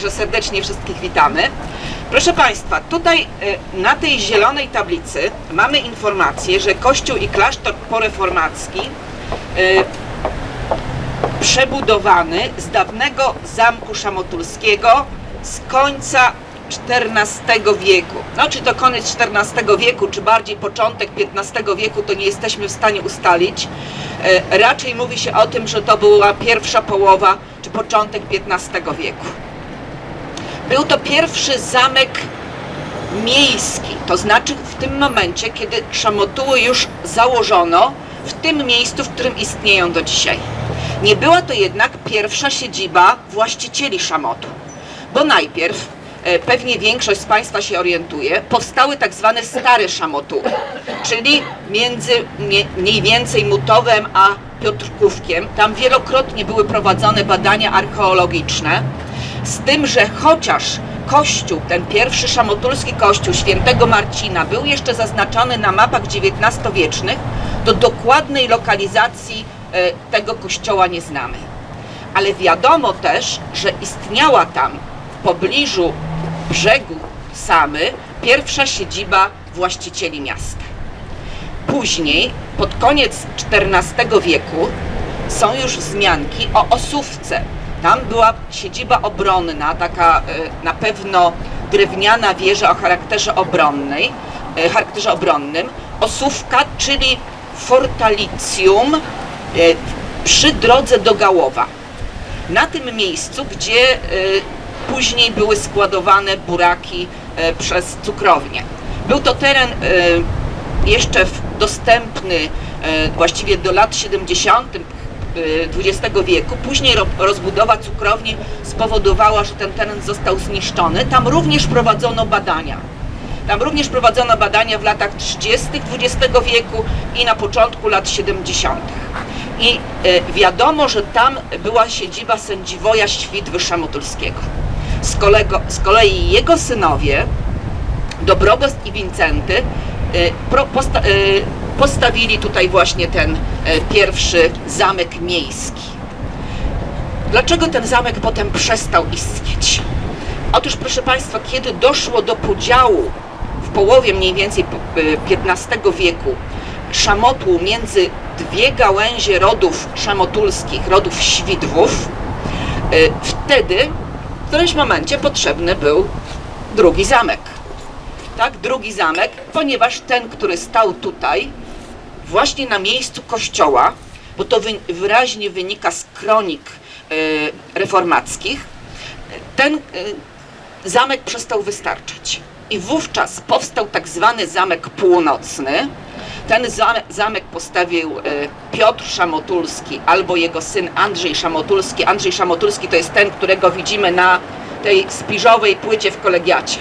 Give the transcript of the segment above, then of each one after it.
także serdecznie wszystkich witamy. Proszę Państwa, tutaj e, na tej zielonej tablicy mamy informację, że kościół i klasztor poreformacki e, przebudowany z dawnego zamku szamotulskiego z końca XIV wieku. No, czy to koniec XIV wieku, czy bardziej początek XV wieku, to nie jesteśmy w stanie ustalić. E, Raczej mówi się o tym, że to była pierwsza połowa, czy początek XV wieku. Był to pierwszy zamek miejski, to znaczy w tym momencie, kiedy szamotuły już założono w tym miejscu, w którym istnieją do dzisiaj. Nie była to jednak pierwsza siedziba właścicieli szamotu, bo najpierw, e, pewnie większość z Państwa się orientuje, powstały tak zwane stare szamotuły, czyli między mniej więcej Mutowem a Piotrkówkiem. Tam wielokrotnie były prowadzone badania archeologiczne, z tym, że chociaż kościół, ten pierwszy szamotulski kościół świętego Marcina był jeszcze zaznaczony na mapach XIX-wiecznych, do dokładnej lokalizacji e, tego kościoła nie znamy. Ale wiadomo też, że istniała tam w pobliżu brzegu Samy pierwsza siedziba właścicieli miasta. Później, pod koniec XIV wieku, są już wzmianki o Osówce. Tam była siedziba obronna, taka e, na pewno drewniana wieża o charakterze obronnej, e, charakterze obronnym. Osówka, czyli fortalicjum e, przy drodze do Gałowa. Na tym miejscu, gdzie później były składowane buraki przez cukrownię. Był to teren jeszcze dostępny właściwie do lat 70. XX wieku. Później ro- rozbudowa cukrowni spowodowała, że ten teren został zniszczony. Tam również prowadzono badania. Tam również prowadzono badania w latach 30. XX wieku i na początku lat 70. I e, wiadomo, że tam była siedziba sędziwoja Świdwy Szamotulskiego. Z, kolego, z kolei jego synowie, Dobrogost i Wincenty, e, postawili tutaj właśnie ten e, pierwszy zamek miejski. Dlaczego ten zamek potem przestał istnieć? Otóż, proszę Państwa, kiedy doszło do podziału w połowie mniej więcej XV wieku szamotłu między dwie gałęzie rodów szamotulskich, rodów Świdwów, y, wtedy w którymś momencie potrzebny był drugi zamek. Tak, drugi zamek, ponieważ ten, który stał tutaj, właśnie na miejscu kościoła, bo to wy, wyraźnie wynika z kronik e, reformackich, ten e, zamek przestał wystarczać. I wówczas powstał tak zwany zamek północny. Ten zamek, postawił e, Piotr Szamotulski albo jego syn Andrzej Szamotulski. Andrzej Szamotulski to jest ten, którego widzimy na tej spiżowej płycie w kolegiacie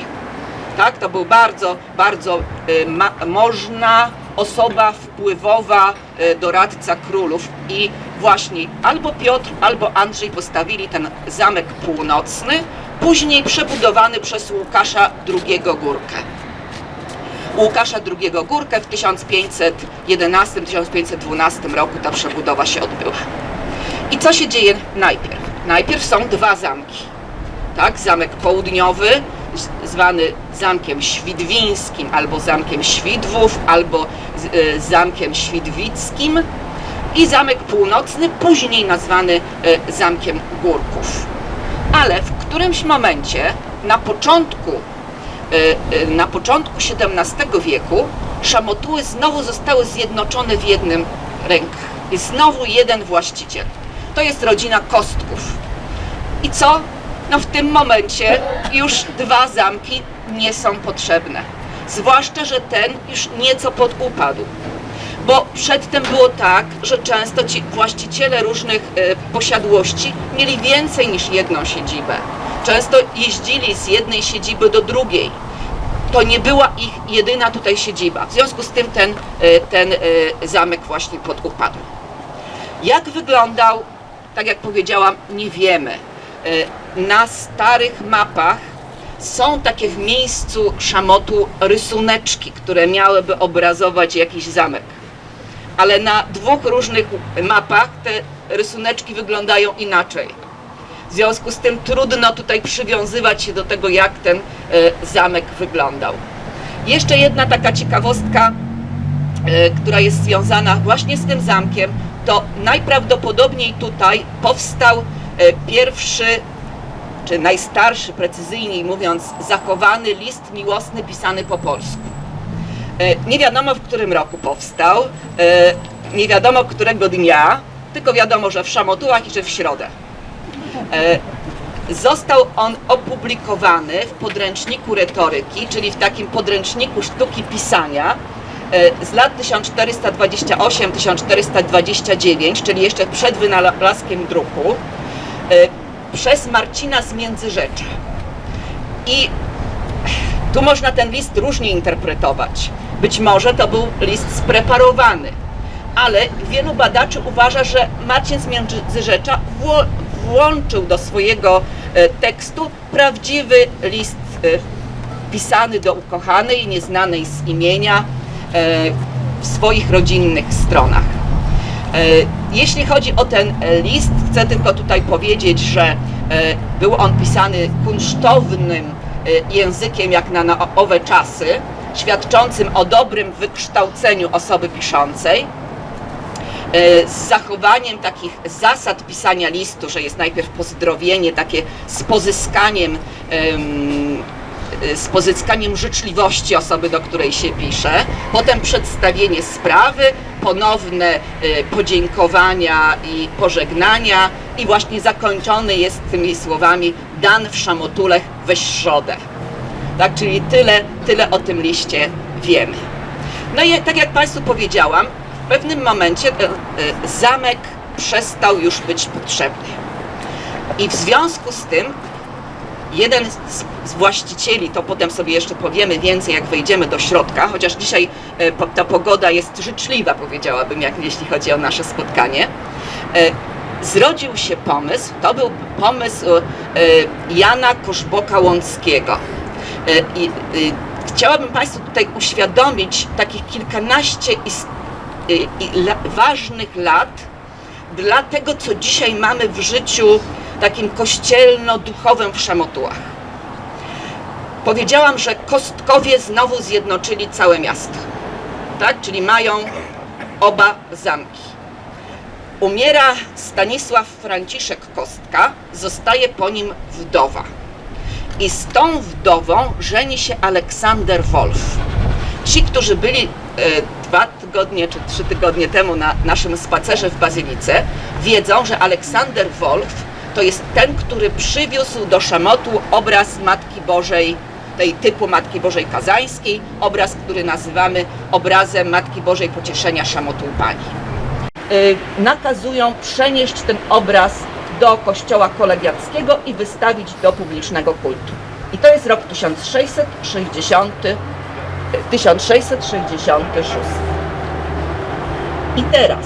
tak? To był bardzo, bardzo ma, można osoba wpływowa, y, doradca królów i właśnie albo Piotr, albo Andrzej postawili ten zamek północny, później przebudowany przez Łukasza II Górkę. Łukasza II Górkę w 1511-1512 roku ta przebudowa się odbyła. I co się dzieje najpierw? Najpierw są dwa zamki tak? Zamek południowy, zwany Zamkiem Świdwińskim, albo Zamkiem Świdwów, albo e, Zamkiem Świdwickim i Zamek Północny, później nazwany e, Zamkiem Górków. Ale w którymś momencie, na początku, e, na początku XVII wieku, szamotuły znowu zostały zjednoczone w jednym rękach. Jest znowu jeden właściciel. To jest rodzina Kostków. I co? No w tym momencie już dwa zamki nie są potrzebne. Zwłaszcza, że ten już nieco podupadł. Bo przedtem było tak, że często ci właściciele różnych e, posiadłości mieli więcej niż jedną siedzibę. Często jeździli z jednej siedziby do drugiej. To nie była ich jedyna tutaj siedziba. W związku z tym ten, e, ten e, zamek właśnie podupadł. Jak wyglądał, tak jak powiedziałam, nie wiemy. E, Na starych mapach są takie w miejscu szamotu rysuneczki, które miałyby obrazować jakiś zamek. Ale na dwóch różnych mapach te rysuneczki wyglądają inaczej. W związku z tym trudno tutaj przywiązywać się do tego, jak ten e, zamek wyglądał. Jeszcze jedna taka ciekawostka, e, która jest związana właśnie z tym zamkiem, to najprawdopodobniej tutaj powstał pierwszy, czy najstarszy, precyzyjniej mówiąc, zachowany list miłosny pisany po polsku. E, Nie wiadomo w którym roku powstał, e, nie wiadomo którego dnia, tylko wiadomo, że w Szamotułach i że w środę. E, Został on opublikowany w podręczniku retoryki, czyli w takim podręczniku sztuki pisania e, z lat 1428-1429, czyli jeszcze przed wynalazkiem druku, e, przez Marcina z Międzyrzecza. I tu można ten list różnie interpretować. Być może to był list spreparowany, ale wielu badaczy uważa, że Marcin z Międzyrzecza włączył do swojego e, tekstu prawdziwy list e, pisany do ukochanej, nieznanej z imienia e, w swoich rodzinnych stronach. E, Jeśli chodzi o ten e, list, chcę tylko tutaj powiedzieć, że e, był on pisany kunsztownym językiem jak na, owe czasy, świadczącym o dobrym wykształceniu osoby piszącej, z zachowaniem takich zasad pisania listu, że jest najpierw pozdrowienie takie z pozyskaniem em, e, z pozyskaniem życzliwości osoby, do której się pisze, potem przedstawienie sprawy, ponowne e, podziękowania i pożegnania i właśnie zakończony jest tymi słowami dan w szamotulech weź środę. Tak, czyli tyle, tyle o tym liście wiemy. No i tak jak Państwu powiedziałam, w pewnym momencie e, e, zamek przestał już być potrzebny. I w związku z tym jeden z, właścicieli, to potem sobie jeszcze powiemy więcej, jak wejdziemy do środka, chociaż dzisiaj e, ta pogoda jest życzliwa, powiedziałabym, jak, jeśli chodzi o nasze spotkanie. E, zrodził się pomysł, to był pomysł e, Jana Koszboka-Łąckiego. E, chciałabym Państwu tutaj uświadomić takich kilkanaście la, ważnych lat dla tego, co dzisiaj mamy w życiu takim kościelno-duchowym w Szamotułach. Powiedziałam, że Kostkowie znowu zjednoczyli całe miasto, tak? Czyli mają oba zamki. Umiera Stanisław Franciszek Kostka, zostaje po nim wdowa. I z tą wdową żeni się Aleksander Wolf. Ci, którzy byli e, dwa tygodnie czy trzy tygodnie temu na naszym spacerze w Bazylice, wiedzą, że Aleksander Wolf to jest ten, który przywiózł do Szamotu obraz Matki Bożej, tej typu Matki Bożej Kazańskiej, obraz, który nazywamy obrazem Matki Bożej Pocieszenia Szamotu Pani. Y, nakazują przenieść ten obraz do kościoła kolegiackiego i wystawić do publicznego kultu. I to jest rok 1660, y, 1666. I teraz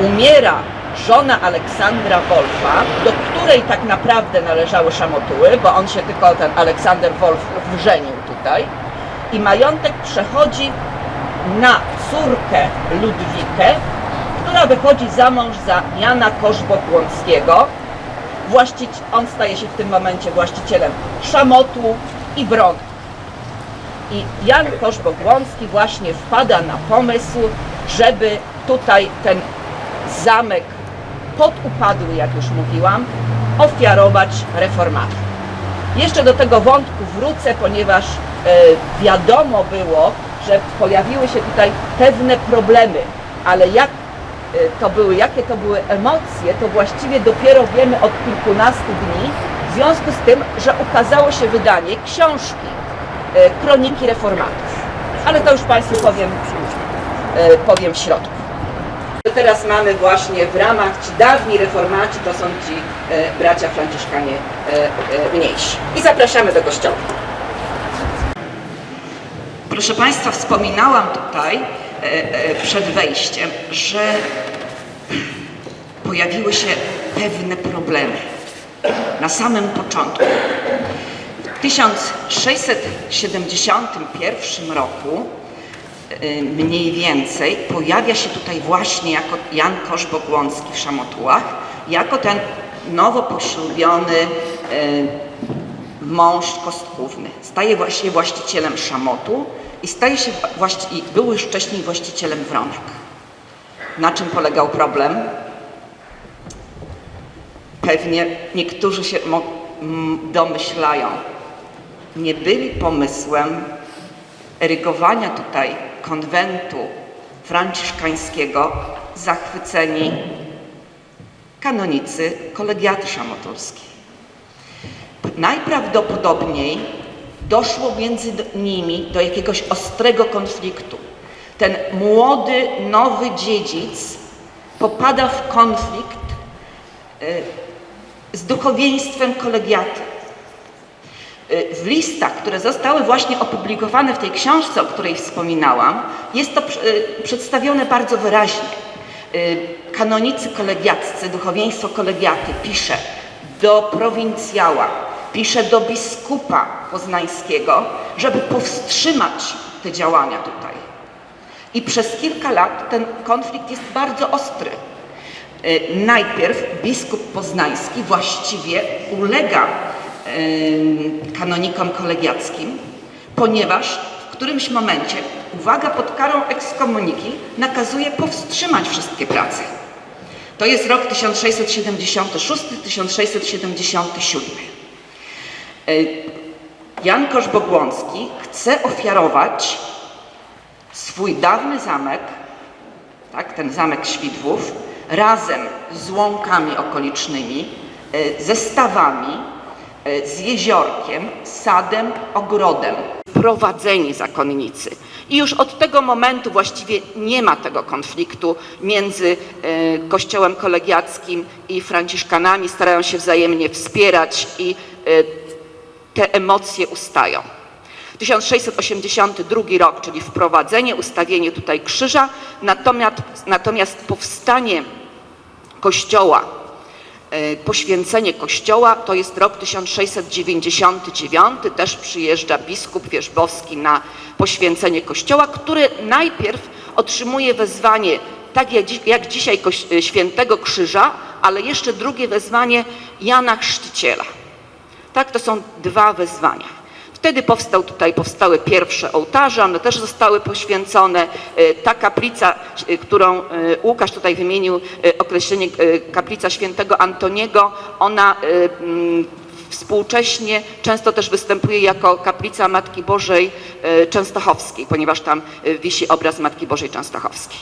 umiera żona Aleksandra Wolfa, do której tak naprawdę należały szamotuły, bo on się tylko, ten Aleksander Wolf, wrzenił tutaj. I majątek przechodzi na córkę Ludwikę, która wychodzi za mąż za Jana Korzbok-Łąckiego. Właścić, on staje się w tym momencie właścicielem Szamotu i Bronu. I Jan Korzbok-Łącki właśnie wpada na pomysł, żeby tutaj ten zamek podupadły, jak już mówiłam, ofiarować reformatom. Jeszcze do tego wątku wrócę, ponieważ e, wiadomo było, że pojawiły się tutaj pewne problemy, ale jak e, to były, jakie to były emocje, to właściwie dopiero wiemy od kilkunastu dni, w związku z tym, że ukazało się wydanie książki e, Kroniki Reformatów. Ale to już Państwu powiem, powiem w środku. Teraz mamy właśnie w ramach ci dawni reformaci, to są ci e, bracia franciszkanie e, e, mniejsi. I zapraszamy do kościoła. Proszę Państwa, wspominałam tutaj e, e, przed wejściem, że pojawiły się pewne problemy na samym początku. W 1671 roku mniej więcej pojawia się tutaj właśnie jako Jan Koszbok-Łącki w Szamotułach jako ten nowo poślubiony e, mąż kostkówny. Staje się właścicielem szamotu i staje się i był już wcześniej właścicielem wronek. Na czym polegał problem? Pewnie niektórzy się domyślają. Nie byli pomysłem erygowania tutaj konwentu franciszkańskiego zachwyceni kanonicy kolegiaty szamotulskiej. Najprawdopodobniej doszło między nimi do jakiegoś ostrego konfliktu. Ten młody, nowy dziedzic popada w konflikt y, z duchowieństwem kolegiaty. Y, W listach, które zostały właśnie opublikowane w tej książce, o której wspominałam, jest to y, przedstawione bardzo wyraźnie. Y, Kanonicy kolegiaccy, duchowieństwo kolegiaty pisze do prowincjała, pisze do biskupa poznańskiego, żeby powstrzymać te działania tutaj. I przez kilka lat ten konflikt jest bardzo ostry. Najpierw biskup poznański właściwie ulega kanonikom kolegiackim, ponieważ w którymś momencie, uwaga, pod karą ekskomuniki nakazuje powstrzymać wszystkie prace. To jest rok 1676-1677. Y, Jan Kosz-Bogłącki chce ofiarować swój dawny zamek, tak, ten zamek Świdwów, razem z łąkami okolicznymi, e, ze stawami, e, z jeziorkiem, sadem, ogrodem. Prowadzeni zakonnicy. I już od tego momentu właściwie nie ma tego konfliktu między e, kościołem kolegiackim i franciszkanami. Starają się wzajemnie wspierać i e, te emocje ustają. 1682 rok, czyli wprowadzenie, ustawienie tutaj krzyża, natomiast, natomiast powstanie kościoła, e, poświęcenie kościoła to jest rok 1699, też przyjeżdża biskup Wierzbowski na poświęcenie kościoła, który najpierw otrzymuje wezwanie, tak jak, jak dzisiaj e, świętego krzyża, ale jeszcze drugie wezwanie Jana Chrzciciela. Tak, to są dwa wezwania. Wtedy powstał tutaj, powstały pierwsze ołtarze, one też zostały poświęcone. E, Ta kaplica, e, którą e, Łukasz tutaj wymienił, określenie kaplica świętego Antoniego, ona mm, współcześnie często też występuje jako kaplica Matki Bożej Częstochowskiej, ponieważ tam wisi obraz Matki Bożej Częstochowskiej.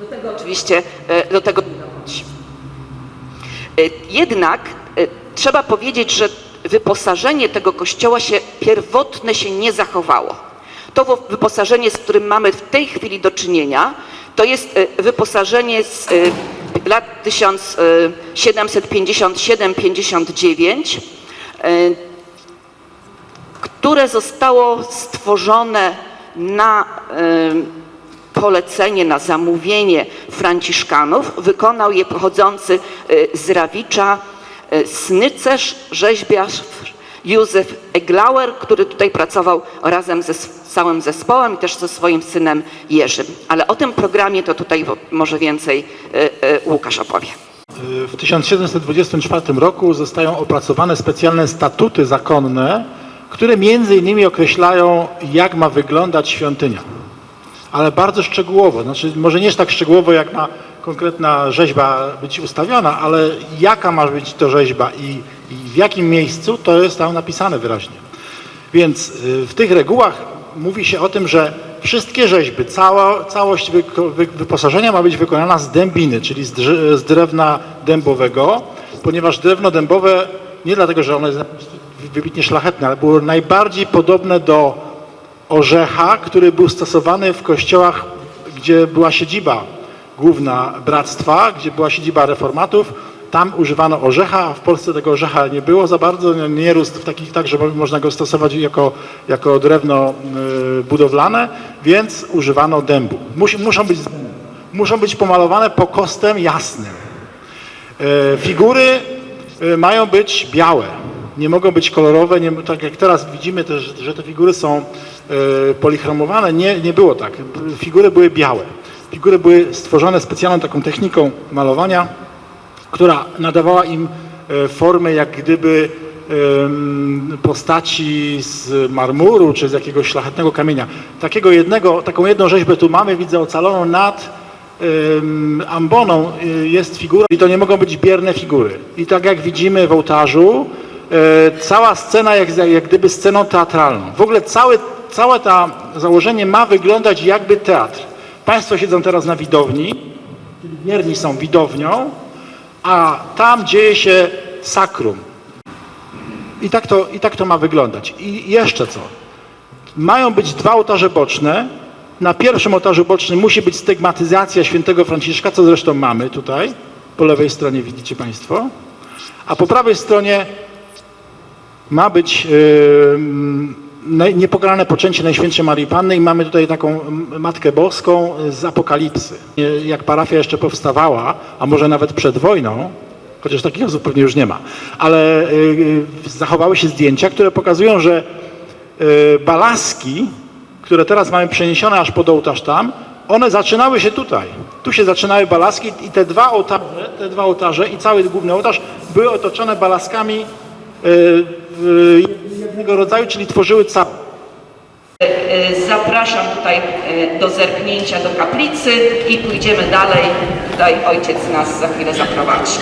Do tego oczywiście, do tego Jednak trzeba powiedzieć, że wyposażenie tego kościoła się pierwotne się nie zachowało. To wyposażenie, z którym mamy w tej chwili do czynienia, to jest e, wyposażenie z e, lat e, 1757-59, e, które zostało stworzone na polecenie, na zamówienie Franciszkanów. Wykonał je pochodzący z Rawicza snycerz, rzeźbiarz Józef Eglauer, który tutaj pracował razem ze całym zespołem i też ze swoim synem Jerzym. Ale o tym programie to tutaj może więcej e, e, Łukasz opowie. W 1724 roku zostają opracowane specjalne statuty zakonne, które między innymi określają, jak ma wyglądać świątynia. Ale bardzo szczegółowo, znaczy może nie tak szczegółowo, jak ma konkretna rzeźba być ustawiona, ale jaka ma być to rzeźba i, i w jakim miejscu, to jest tam napisane wyraźnie. Więc y, w tych regułach mówi się o tym, że wszystkie rzeźby, cała, całość wy, wyposażenia ma być wykonana z dębiny, czyli z, z drewna dębowego, ponieważ drewno dębowe, nie dlatego, że ono jest wybitnie szlachetne, ale było najbardziej podobne do orzecha, który był stosowany w kościołach, gdzie była siedziba główna bractwa, gdzie była siedziba reformatów. Tam używano orzecha, a w Polsce tego orzecha nie było za bardzo, nie- rósł w takich tak, że można go stosować jako, jako drewno y, budowlane, więc używano dębu. Muszą, być, muszą być pomalowane pokostem jasnym. E, Figury e, mają być białe, nie mogą być kolorowe, nie, tak jak teraz widzimy też, że te figury są polichromowane, nie, nie było tak. Figury były białe. Figury były stworzone specjalną taką techniką malowania, która nadawała im e, formy jak gdyby postaci z marmuru czy z jakiegoś szlachetnego kamienia. Takiego jednego, taką jedną rzeźbę tu mamy, widzę ocaloną nad amboną y, jest figura i to nie mogą być bierne figury. I tak jak widzimy w ołtarzu, e, cała scena jak, jak gdyby sceną teatralną. W ogóle cały, całe to założenie ma wyglądać jakby teatr. Państwo siedzą teraz na widowni, czyli wierni są widownią, a tam dzieje się sakrum. I tak to, i tak to ma wyglądać. I jeszcze co? Mają być dwa ołtarze boczne. Na pierwszym ołtarzu bocznym musi być stygmatyzacja świętego Franciszka, co zresztą mamy tutaj. Po lewej stronie widzicie Państwo. A po prawej stronie ma być yy, niepokalane poczęcie Najświętszej Marii Panny i mamy tutaj taką Matkę Boską z Apokalipsy. Nie, Jak parafia jeszcze powstawała, a może nawet przed wojną, chociaż takich osób pewnie już nie ma, ale yy, zachowały się zdjęcia, które pokazują, że balaski, które teraz mamy przeniesione aż pod ołtarz tam, one zaczynały się tutaj. Tu się zaczynały balaski i te dwa ołtarze, te dwa ołtarze i cały główny ołtarz były otoczone balaskami jednego rodzaju, czyli tworzyły cały. E, Zapraszam tutaj e, do zerknięcia do kaplicy i pójdziemy dalej. Tutaj ojciec nas za chwilę zaprowadzi.